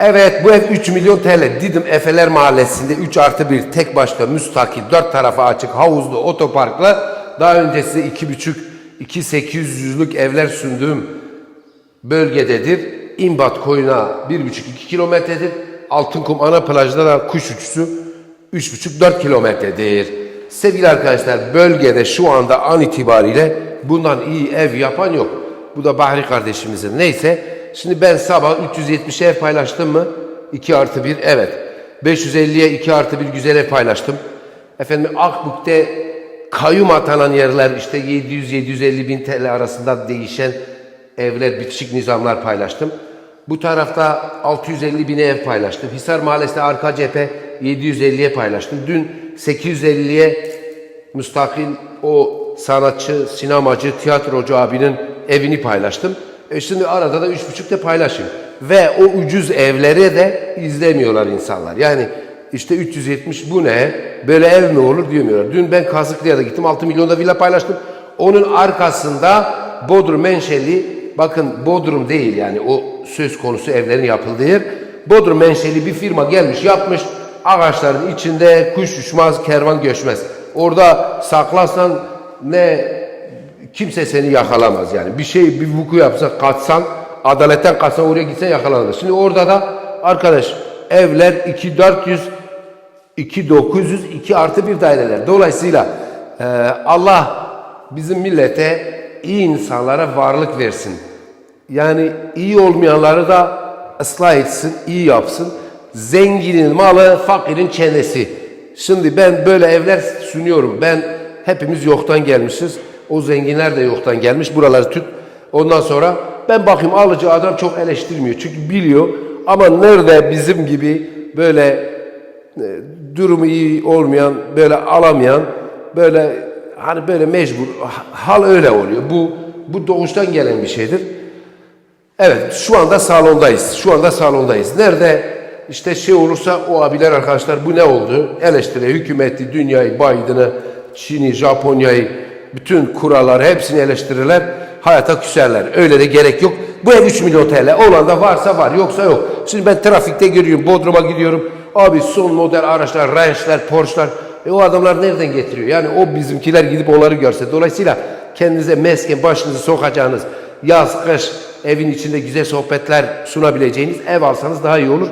Evet bu ev 3 milyon TL. Didim Efeler Mahallesi'nde 3 artı 1 tek başta müstakil 4 tarafa açık havuzlu otoparklı. Daha önce size 2,5 2-800'lük evler sunduğum bölgededir. İmbat koyuna 1,5-2 kilometredir. Altınkum ana plajda da kuş uçuşu 3,5-4 kilometredir. Sevgili arkadaşlar bölgede şu anda an itibariyle bundan iyi ev yapan yok. Bu da Bahri kardeşimizin. Neyse şimdi ben sabah 370 ev paylaştım mı? 2 artı 1 evet. 550'ye 2 artı 1 güzel ev paylaştım. Efendim Akbük'te kayyum atanan yerler işte 700-750 bin TL arasında değişen evler, bitişik nizamlar paylaştım. Bu tarafta 650 bin ev paylaştım. Hisar Mahallesi'nde arka cephe 750'ye paylaştım. Dün 850'ye müstakil o sanatçı, sinemacı, tiyatrocu abinin evini paylaştım. E şimdi arada da 3,5 de paylaşayım. Ve o ucuz evleri de izlemiyorlar insanlar. Yani işte 370 bu ne? Böyle ev mi olur diyemiyorlar. Dün ben Kazıklı'ya da gittim 6 milyonda villa paylaştım. Onun arkasında Bodrum menşeli bakın Bodrum değil yani o söz konusu evlerin yapıldığı yer. Bodrum menşeli bir firma gelmiş yapmış ağaçların içinde kuş uçmaz kervan göçmez. Orada saklarsan ne kimse seni yakalamaz yani. Bir şey bir vuku yapsa kaçsan adaletten kaçsan oraya gitsen yakalanır. Şimdi orada da arkadaş evler 2400 2900 2 artı bir daireler. Dolayısıyla e, Allah bizim millete iyi insanlara varlık versin. Yani iyi olmayanları da ıslah etsin, iyi yapsın. Zenginin malı, fakirin çenesi. Şimdi ben böyle evler sunuyorum. Ben hepimiz yoktan gelmişiz. O zenginler de yoktan gelmiş. Buraları tut. Ondan sonra ben bakayım alıcı adam çok eleştirmiyor. Çünkü biliyor. Ama nerede bizim gibi böyle e, durumu iyi olmayan, böyle alamayan, böyle hani böyle mecbur, hal öyle oluyor. Bu bu doğuştan gelen bir şeydir. Evet, şu anda salondayız. Şu anda salondayız. Nerede işte şey olursa o abiler arkadaşlar bu ne oldu? Eleştiri hükümeti, dünyayı, Biden'ı, Çin'i, Japonya'yı, bütün kuralları hepsini eleştirirler. Hayata küserler. Öyle de gerek yok. Bu ev 3 milyon TL. Olan da varsa var, yoksa yok. Şimdi ben trafikte görüyorum, Bodrum'a gidiyorum. Abi son model araçlar, Range'ler, Porsche'lar. E o adamlar nereden getiriyor? Yani o bizimkiler gidip onları görse. Dolayısıyla kendinize mesken başınızı sokacağınız yaz, kış evin içinde güzel sohbetler sunabileceğiniz ev alsanız daha iyi olur.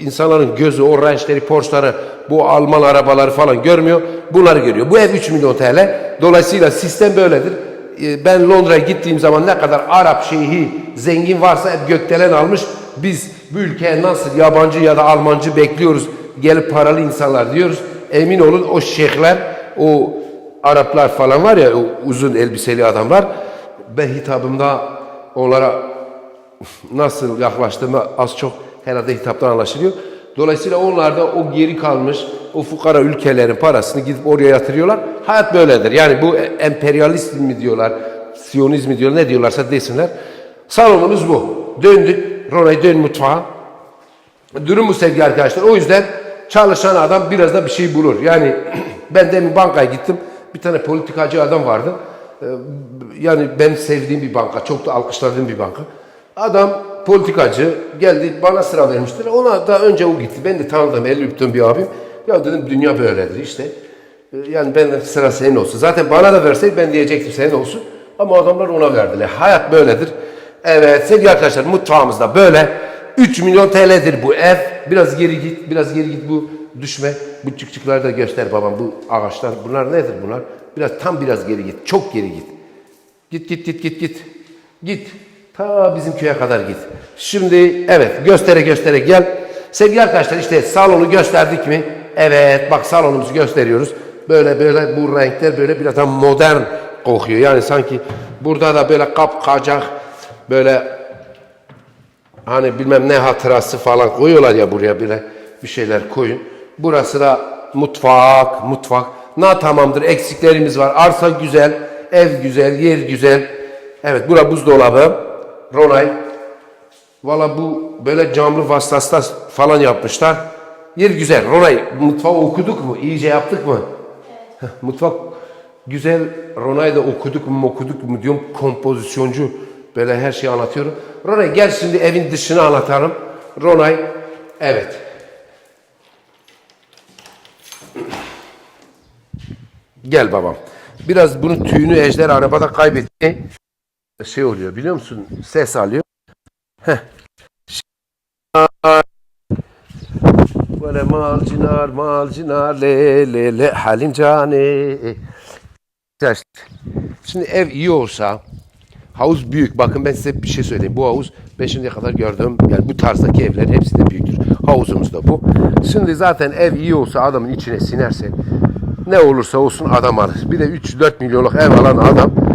İnsanların gözü o Range'leri, Porsche'ları, bu Alman arabaları falan görmüyor. Bunları görüyor. Bu ev 3 milyon TL. Dolayısıyla sistem böyledir. E, Ben Londra'ya gittiğim zaman ne kadar Arap şeyhi zengin varsa hep gökdelen almış. Biz bu ülkeye nasıl yabancı ya da Almancı bekliyoruz gelip paralı insanlar diyoruz. Emin olun o şeyhler, o Araplar falan var ya o uzun elbiseli adamlar. Ben hitabımda onlara nasıl yaklaştığımı az çok herhalde hitaptan anlaşılıyor. Dolayısıyla onlar da o geri kalmış o fukara ülkelerin parasını gidip oraya yatırıyorlar. Hayat böyledir. Yani bu emperyalist mi diyorlar, siyonizm mi diyorlar, ne diyorlarsa desinler. Salonumuz bu. Döndük. Ronay dön mutfağa. Durum bu sevgili arkadaşlar. O yüzden çalışan adam biraz da bir şey bulur. Yani ben demin bankaya gittim. Bir tane politikacı adam vardı. Ee, Yani ben sevdiğim bir banka. Çok da alkışladığım bir banka. Adam politikacı geldi bana sıra vermiştir. Ona da önce o gitti. Ben de tanıdım, el öptüm bir abim. Ya dedim dünya böyledir işte. Ee, Yani ben sıra senin olsun. Zaten bana da verseydi ben diyecektim senin olsun. Ama adamlar ona verdiler. Hayat böyledir. Evet sevgili arkadaşlar mutfağımızda böyle 3 milyon TL'dir bu ev. Biraz geri git, biraz geri git bu düşme. Bu çıkçıkları da göster babam bu ağaçlar. Bunlar nedir bunlar? Biraz tam biraz geri git. Çok geri git. Git git git git git. Git. Ta bizim köye kadar git. Şimdi evet göstere göstere gel. Sevgili arkadaşlar işte salonu gösterdik mi? Evet bak salonumuzu gösteriyoruz. Böyle böyle bu renkler böyle biraz daha modern kokuyor. Yani sanki burada da böyle kapkacak böyle hani bilmem ne hatırası falan koyuyorlar ya buraya bile bir şeyler koyun. Burası da mutfak, mutfak. Na tamamdır eksiklerimiz var. Arsa güzel, ev güzel, yer güzel. Evet bura buzdolabı. Ronay. Valla bu böyle camlı vasıtaslar falan yapmışlar. Yer güzel. Ronay mutfağı okuduk mu? İyice yaptık mı? Heh, Mutfak güzel. Ronay'da okuduk mu okuduk mu diyorum. Kompozisyoncu böyle her şeyi anlatıyorum. Ronay gel şimdi evin dışını anlatalım. Ronay Evet. Gel babam. Biraz bunun tüyünü ejder arabada kaybetti. Şey oluyor biliyor musun? Ses alıyor. Böyle malcinar malcinar le le le halin cane. Şimdi ev iyi olsa havuz büyük. Bakın ben size bir şey söyleyeyim. Bu havuz ben şimdiye kadar gördüğüm yani bu tarzdaki evlerin hepsi de büyüktür. Havuzumuz da bu. Şimdi zaten ev iyi olsa adamın içine sinerse ne olursa olsun adam alır. Bir de 3-4 milyonluk ev alan adam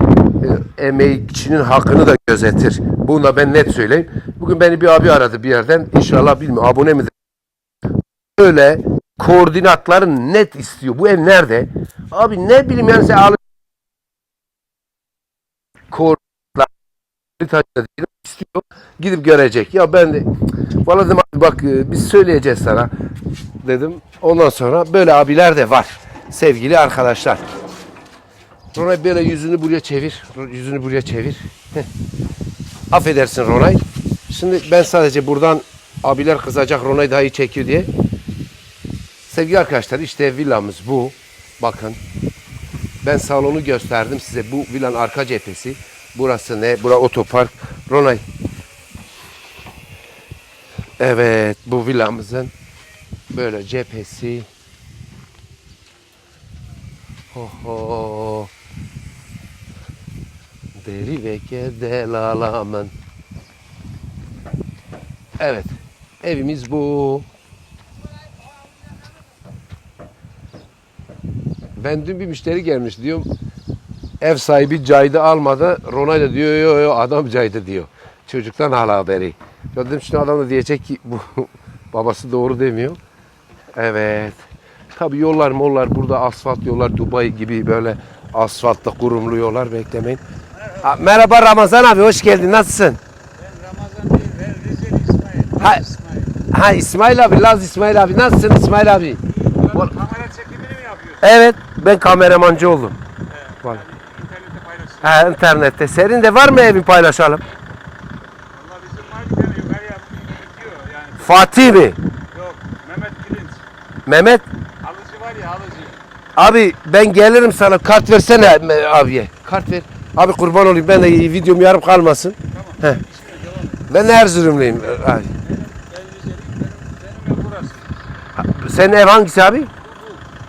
e, emekçinin hakkını da gözetir. Bunu da ben net söyleyeyim. Bugün beni bir abi aradı bir yerden. İnşallah bilmiyorum abone midir? Böyle koordinatları net istiyor. Bu ev nerede? Abi ne bileyim yani sen al koordinatlar istiyor. Gidip görecek. Ya ben de valla dedim bak e, biz söyleyeceğiz sana dedim. Ondan sonra böyle abiler de var. Sevgili arkadaşlar. Ronay böyle yüzünü buraya çevir. Yüzünü buraya çevir. Heh. Affedersin Ronay. Şimdi ben sadece buradan abiler kızacak Ronay daha iyi çekiyor diye. Sevgili arkadaşlar işte villamız bu. Bakın. Ben salonu gösterdim size. Bu villanın arka cephesi. Burası ne? Bura otopark. Ronay. Evet bu villamızın böyle cephesi. Oho. Deri ve kedelalamın. Evet. Evimiz bu. Ben dün bir müşteri gelmiş diyorum. Ev sahibi caydı almadı. Ronay da diyor yo yo adam caydı diyor. Çocuktan hala haberi. Ya dedim şimdi adam da diyecek ki bu babası doğru demiyor. Evet. Tabi yollar mollar burada asfalt yollar Dubai gibi böyle asfaltta kurumlu yollar beklemeyin. Ha, merhaba Ramazan abi hoş geldin nasılsın? Ben Ramazan değil, ben Rizeli İsmail. Ha- İsmail. Ha İsmail abi Laz İsmail abi nasılsın İsmail abi? Böyle kamera çekimini mi yapıyorsun? Evet ben kameramancı oldum. Var. İnternette paylaşıyorsun. Ha internette. Senin de var mı evin paylaşalım? Valla bizim var bir tane yukarıya gidiyor yani. Fatih mi? Yok, Mehmet Kilinç. Mehmet? Alıcı var ya alıcı. Abi ben gelirim sana kart versene me- abiye. Kart ver. Abi kurban olayım ben de videom yarım kalmasın. Tamam. Heh. Ben Erzurumluyum. Abi. Benim, benim. Senin ev hangisi abi?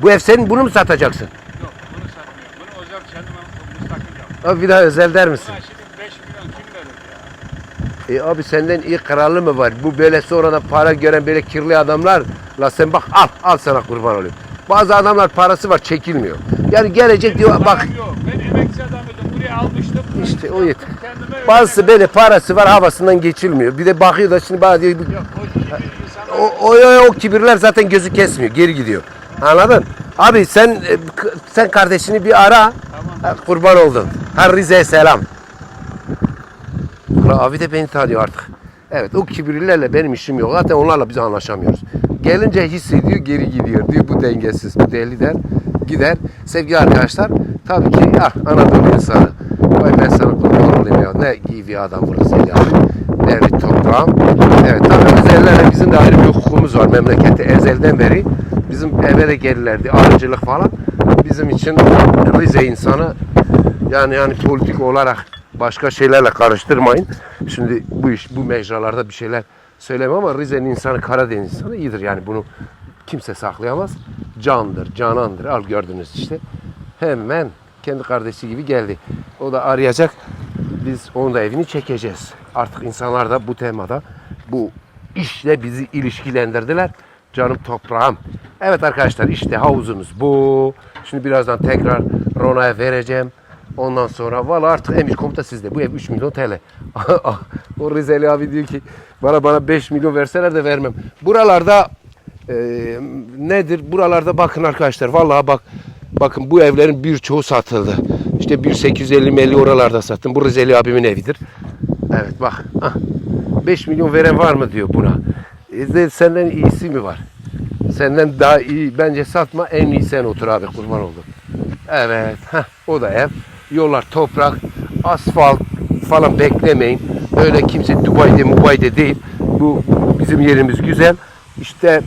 Bu ev senin bunu mu satacaksın? Yok, bunu satmıyorum. Bunu özel kendime müstakil yaptım. Abi bir daha özel der misin? Buna şimdi 5 milyon kim verir ya? E abi senden iyi kralı mı var? Bu böyle sonradan para gören böyle kirli adamlar. La sen bak al al sana kurban olayım. Bazı adamlar parası var çekilmiyor. Yani gelecek diyor bak yok. Ben emekçi adamıydım. Almıştım. İşte o yeter. Bazısı böyle parası var havasından geçilmiyor. Bir de bakıyor da şimdi bana diyor Yok, o o, o, o, kibirler zaten gözü kesmiyor. Geri gidiyor. Anladın? Abi sen e, sen kardeşini bir ara. Ha, Kurban oldum. Ha Rize'ye selam. Abi de beni tanıyor artık. Evet o kibirlilerle benim işim yok. Zaten onlarla biz anlaşamıyoruz. Gelince hissediyor geri gidiyor diyor. Bu dengesiz. Bu deli der. Gider. Sevgili arkadaşlar tabii ki ya Anadolu insanı. Vay ben sana kurban olayım. Ne iyi adam burası ya. Devlet toprağım. Evet tabii Rize'lilerle bizim de ayrı bir hukukumuz var memlekette ezelden beri. Bizim eve de gelirlerdi. Arıcılık falan. Bizim için Rize insanı yani yani politik olarak başka şeylerle karıştırmayın. Şimdi bu iş bu mecralarda bir şeyler söylemem ama Rize'nin insanı Karadeniz insanı iyidir yani bunu kimse saklayamaz. Candır, canandır. Al gördünüz işte. Hemen kendi kardeşi gibi geldi. O da arayacak. Biz onun da evini çekeceğiz. Artık insanlar da bu temada bu işle bizi ilişkilendirdiler. Canım toprağım. Evet arkadaşlar işte havuzumuz bu. Şimdi birazdan tekrar Rona'ya vereceğim. Ondan sonra valla artık emir komuta sizde. Bu ev 3 milyon TL. o Rizeli abi diyor ki bana bana 5 milyon verseler de vermem. Buralarda e, nedir? Buralarda bakın arkadaşlar. Vallahi bak bakın bu evlerin birçoğu satıldı. İşte 1850 meli oralarda sattım. Bu Rizeli abimin evidir. Evet bak. ah. 5 milyon veren var mı diyor buna. E de senden iyisi mi var? Senden daha iyi bence satma en iyi sen otur abi kurban oldum. Evet heh, o da ev. Yollar toprak, asfalt falan beklemeyin. Öyle kimse Dubai'de Mubai'de değil. Bu bizim yerimiz güzel. işte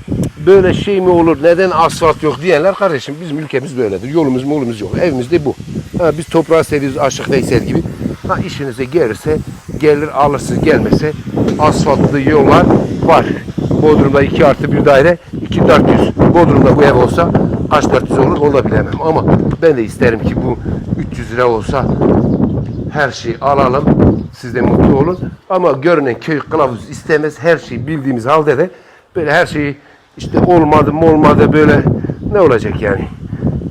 böyle şey mi olur neden asfalt yok diyenler kardeşim bizim ülkemiz böyledir. Yolumuz molumuz yok. Evimiz de bu. Ha, biz toprağı seviyoruz Aşık Veysel gibi. Ha işinize gelirse gelir alırsınız gelmese asfaltlı yollar var. Bodrum'da 2 artı bir daire 2 400. Bodrum'da bu ev olsa kaç 400 olur onu da bilemem. Ama ben de isterim ki bu 300 lira olsa her şeyi alalım. Siz de mutlu olun. Ama görünen köy kılavuz istemez. Her şeyi bildiğimiz halde de böyle her şeyi işte olmadı mı olmadı böyle ne olacak yani?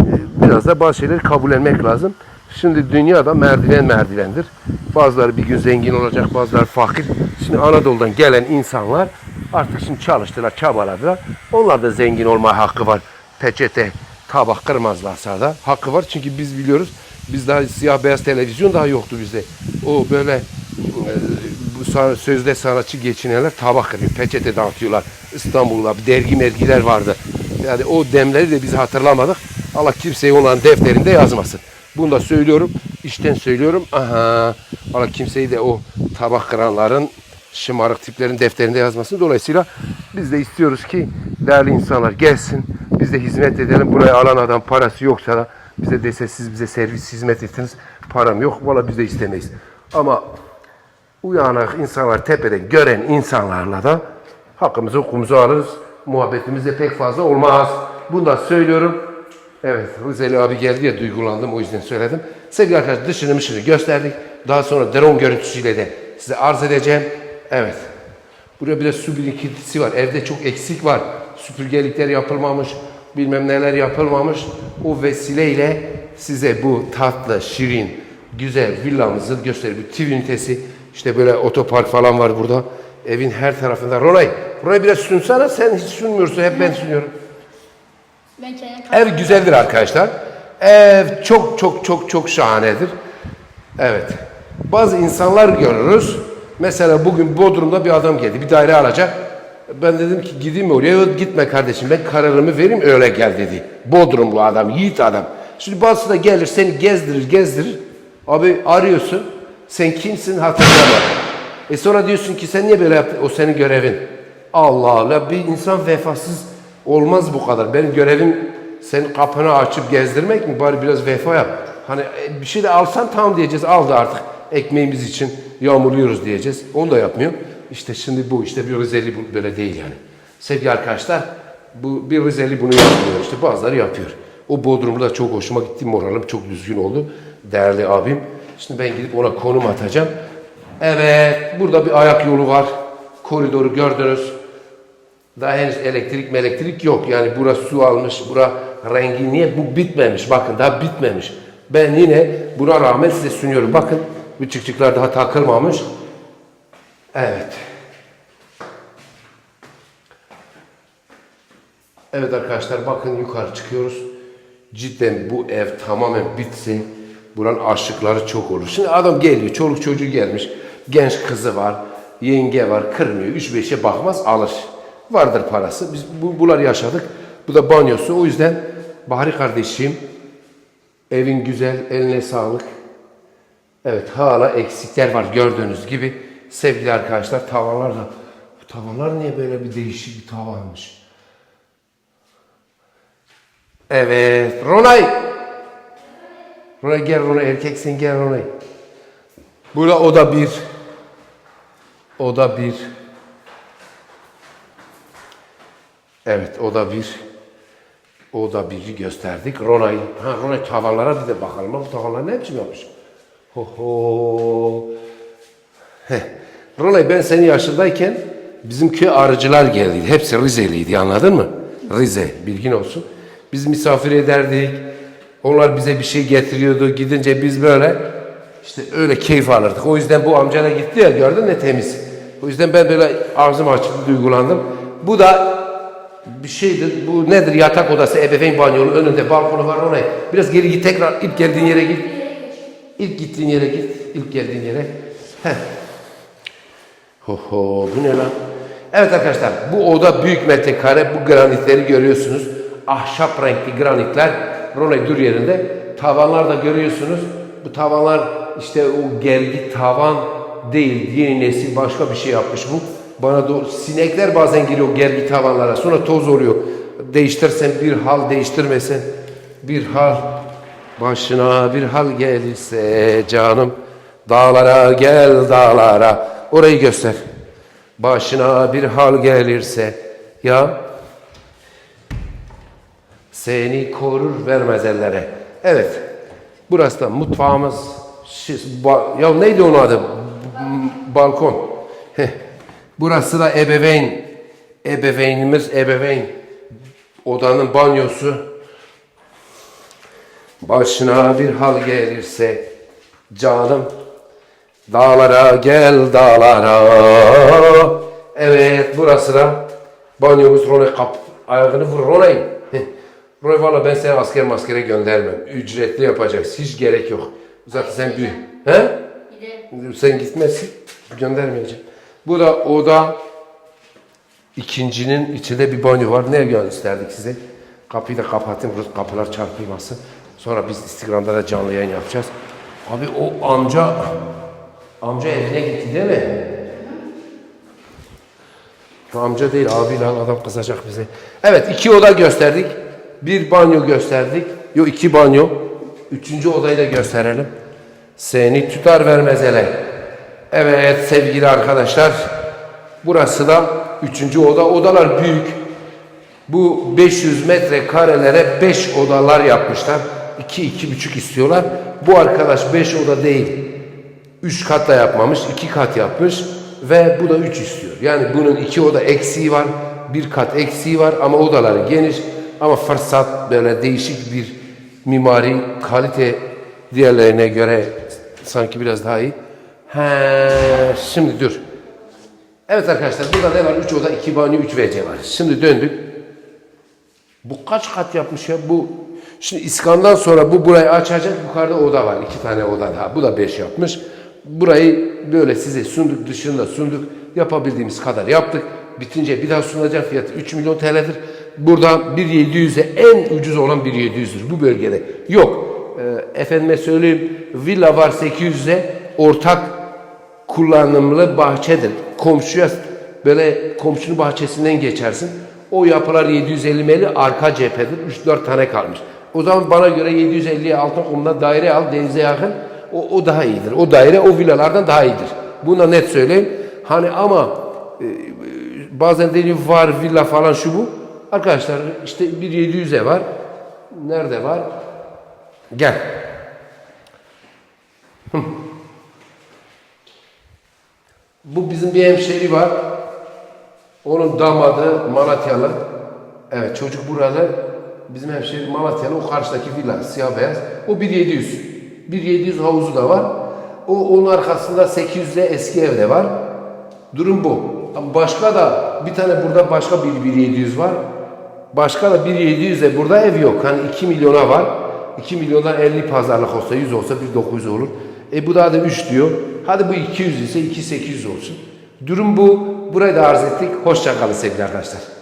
Ee, Biraz da bazı şeyleri kabullenmek lazım. Şimdi dünyada merdiven merdivendir. Bazıları bir gün zengin olacak, bazıları fakir. Şimdi Anadolu'dan gelen insanlar artık şimdi çalıştılar, çabaladılar. Onlar da zengin olma hakkı var. Peçete, tabak kırmazlarsa da hakkı var. Çünkü biz biliyoruz, biz daha siyah beyaz televizyon daha yoktu bizde. O böyle e, bu sözde sanatçı geçinenler tabak kırıyor, peçete dağıtıyorlar. İstanbul'da bir dergi mergiler vardı. Yani o demleri de biz hatırlamadık. Allah kimseyi onların defterinde yazmasın. Bunu da söylüyorum, işten söylüyorum. Aha, Allah kimseyi de o tabak kıranların, şımarık tiplerin defterinde yazmasın. Dolayısıyla biz de istiyoruz ki değerli insanlar gelsin, biz de hizmet edelim. Buraya alan adam parası yoksa da bize dese siz bize servis hizmet ettiniz, param yok. Valla biz de istemeyiz. Ama uyanık insanlar tepeden gören insanlarla da hakkımızı hukukumuzu alırız. Muhabbetimiz de pek fazla olmaz. Bunu da söylüyorum. Evet, Rizeli abi geldi ya duygulandım o yüzden söyledim. Sevgili arkadaşlar dışını mışını gösterdik. Daha sonra drone görüntüsüyle de size arz edeceğim. Evet. Buraya bir de su birikintisi var. Evde çok eksik var. Süpürgelikler yapılmamış, bilmem neler yapılmamış. O vesileyle size bu tatlı, şirin, güzel villamızı göstereyim. Bir TV ünitesi, işte böyle otopark falan var burada. Evin her tarafında. Ronay, burayı biraz sünsene. Sen hiç sünmüyorsun, hep ben sünüyorum. Ben Ev güzeldir arkadaşlar. Ev çok çok çok çok şahanedir. Evet. Bazı insanlar görürüz. Mesela bugün Bodrum'da bir adam geldi. Bir daire alacak. Ben dedim ki gideyim mi oraya? Yok, Gitme kardeşim ben kararımı vereyim öyle gel dedi. Bodrumlu adam, yiğit adam. Şimdi bazısı da gelir seni gezdirir gezdirir. Abi arıyorsun. Sen kimsin hatırlama. E sonra diyorsun ki sen niye böyle yaptın? O senin görevin. Allah Allah bir insan vefasız olmaz bu kadar. Benim görevim senin kapını açıp gezdirmek mi? Bari biraz vefa yap. Hani e, bir şey de alsan tamam diyeceğiz. Aldı artık. Ekmeğimiz için yağmurluyoruz diyeceğiz. Onu da yapmıyor. İşte şimdi bu işte bir Rizeli böyle değil yani. Sevgili arkadaşlar bu bir Rizeli bunu yapmıyor. İşte bazıları yapıyor. O Bodrum'da çok hoşuma gitti. Moralim çok düzgün oldu. Değerli abim. Şimdi ben gidip ona konum atacağım. Evet. Burada bir ayak yolu var. Koridoru gördünüz. Daha henüz elektrik elektrik yok. Yani burası su almış, bura rengi niye? Bu bitmemiş. Bakın daha bitmemiş. Ben yine buna rağmen size sunuyorum. Bakın bu çıkçıklar daha takılmamış. Evet. Evet arkadaşlar bakın yukarı çıkıyoruz. Cidden bu ev tamamen bitsin. Buranın aşıkları çok olur. Şimdi adam geliyor, çoluk çocuğu gelmiş. Genç kızı var, yenge var, kırmıyor. Üç beşe bakmaz alır. Vardır parası. Biz bu, bunlar yaşadık. Bu da banyosu. O yüzden Bahri kardeşim evin güzel, eline sağlık. Evet hala eksikler var gördüğünüz gibi. Sevgili arkadaşlar tavanlar da bu tavanlar niye böyle bir değişik bir tavanmış? Evet. Ronay. Ronay gel Ronay. Erkeksin gel Ronay. Burada oda bir. Oda bir. Evet oda bir. Oda biri gösterdik. Ronay. Ha Ronay tavanlara bir de bakalım. Bu tavanlar ne biçim yapmış? Ho ho. Heh. Ronay ben senin yaşındayken bizim köy arıcılar geldiydi. Hepsi Rizeliydi anladın mı? Rize bilgin olsun. Biz misafir ederdik. Onlar bize bir şey getiriyordu. Gidince biz böyle işte öyle keyif alırdık. O yüzden bu amca da gitti ya gördün ne temiz. O yüzden ben böyle ağzım açık duygulandım. Bu da bir şeydir. Bu nedir? Yatak odası, ebeveyn banyolu önünde balkonu var oraya. Biraz geri git tekrar ilk geldiğin yere git. İlk gittiğin yere git. İlk geldiğin yere. Heh. Ho ho bu ne lan? Evet arkadaşlar bu oda büyük metrekare bu granitleri görüyorsunuz. Ahşap renkli granitler Ronay dur yerinde. Tavanlar da görüyorsunuz. Bu tavanlar işte o gergi tavan değil. Yeni nesil başka bir şey yapmış bu. bana doğru sinekler bazen giriyor gergi tavanlara sonra toz oluyor. Değiştirsen bir hal değiştirmesen bir hal başına bir hal gelirse canım dağlara gel dağlara orayı göster. Başına bir hal gelirse ya seni korur vermez ellere. Evet. Burası da mutfağımız. Şi- ba- ya neydi onun adı? Balkon. Heh. Burası da ebeveyn. Ebeveynimiz ebeveyn. Odanın banyosu. Başına bir hal gelirse canım dağlara gel dağlara. Evet burası da banyomuz Ronay kap. Ayağını vur Ronay. Ronay valla ben seni asker maskere göndermem. Ücretli yapacaksın. Hiç gerek yok. Zaten sen büyü. He? Gidelim. Sen gitmezsin. Göndermeyeceğim. Bu da oda ikincinin içinde bir banyo var. Ne gösterdik size? Kapıyı da kapatayım. Kapılar çarpılmasın. Sonra biz Instagram'da da canlı yayın yapacağız. Abi o amca amca evine gitti değil mi? Amca değil abi lan adam kızacak bize. Evet iki oda gösterdik. Bir banyo gösterdik. Yok iki banyo. Üçüncü odayı da gösterelim. Seni tutar vermez ele. Evet sevgili arkadaşlar. Burası da üçüncü oda. Odalar büyük. Bu 500 metre karelere 5 odalar yapmışlar. 2 iki, buçuk istiyorlar. Bu arkadaş 5 oda değil. 3 kat da yapmamış, 2 kat yapmış ve bu da 3 istiyor. Yani bunun 2 oda eksiği var, bir kat eksiği var ama odaları geniş ama fırsat böyle değişik bir mimari kalite diğerlerine göre sanki biraz daha iyi. He, şimdi dur. Evet arkadaşlar burada ne var? 3 oda, 2 banyo, 3 WC var. Şimdi döndük. Bu kaç kat yapmış ya? Bu şimdi İskan'dan sonra bu burayı açacak. Yukarıda oda var. iki tane oda daha. Bu da beş yapmış. Burayı böyle size sunduk. Dışında sunduk. Yapabildiğimiz kadar yaptık. Bitince bir daha sunacak fiyatı 3 milyon TL'dir. Burada 1.700'e en ucuz olan 1.700'dür bu bölgede. Yok. Ee, efendime söyleyeyim villa var 800'e ortak kullanımlı bahçedir. Komşuya böyle komşunun bahçesinden geçersin. O yapılar 750 arka cephedir. 3-4 tane kalmış. O zaman bana göre 750'ye altın kumda daire al denize yakın. O, o daha iyidir. O daire o villalardan daha iyidir. Buna net söyleyeyim. Hani ama e, e, bazen deniyor var villa falan şu bu. Arkadaşlar işte bir 700'e var. Nerede var? Gel. Bu bizim bir hemşeri var. Onun damadı Malatyalı. Evet çocuk buralı. Bizim hemşeri Malatyalı. O karşıdaki villa siyah beyaz. O 1700. 1700 havuzu da var. O onun arkasında 800'de eski evde var. Durum bu. Başka da bir tane burada başka bir 1700 var. Başka da 1700'de burada ev yok. Hani 2 milyona var. 2 milyondan 50 pazarlık olsa 100 olsa 1900 olur. E bu daha da 3 diyor. Hadi bu 200 ise 2800 olsun. Durum bu. Burayı da arz ettik. Hoşça kalın sevgili arkadaşlar.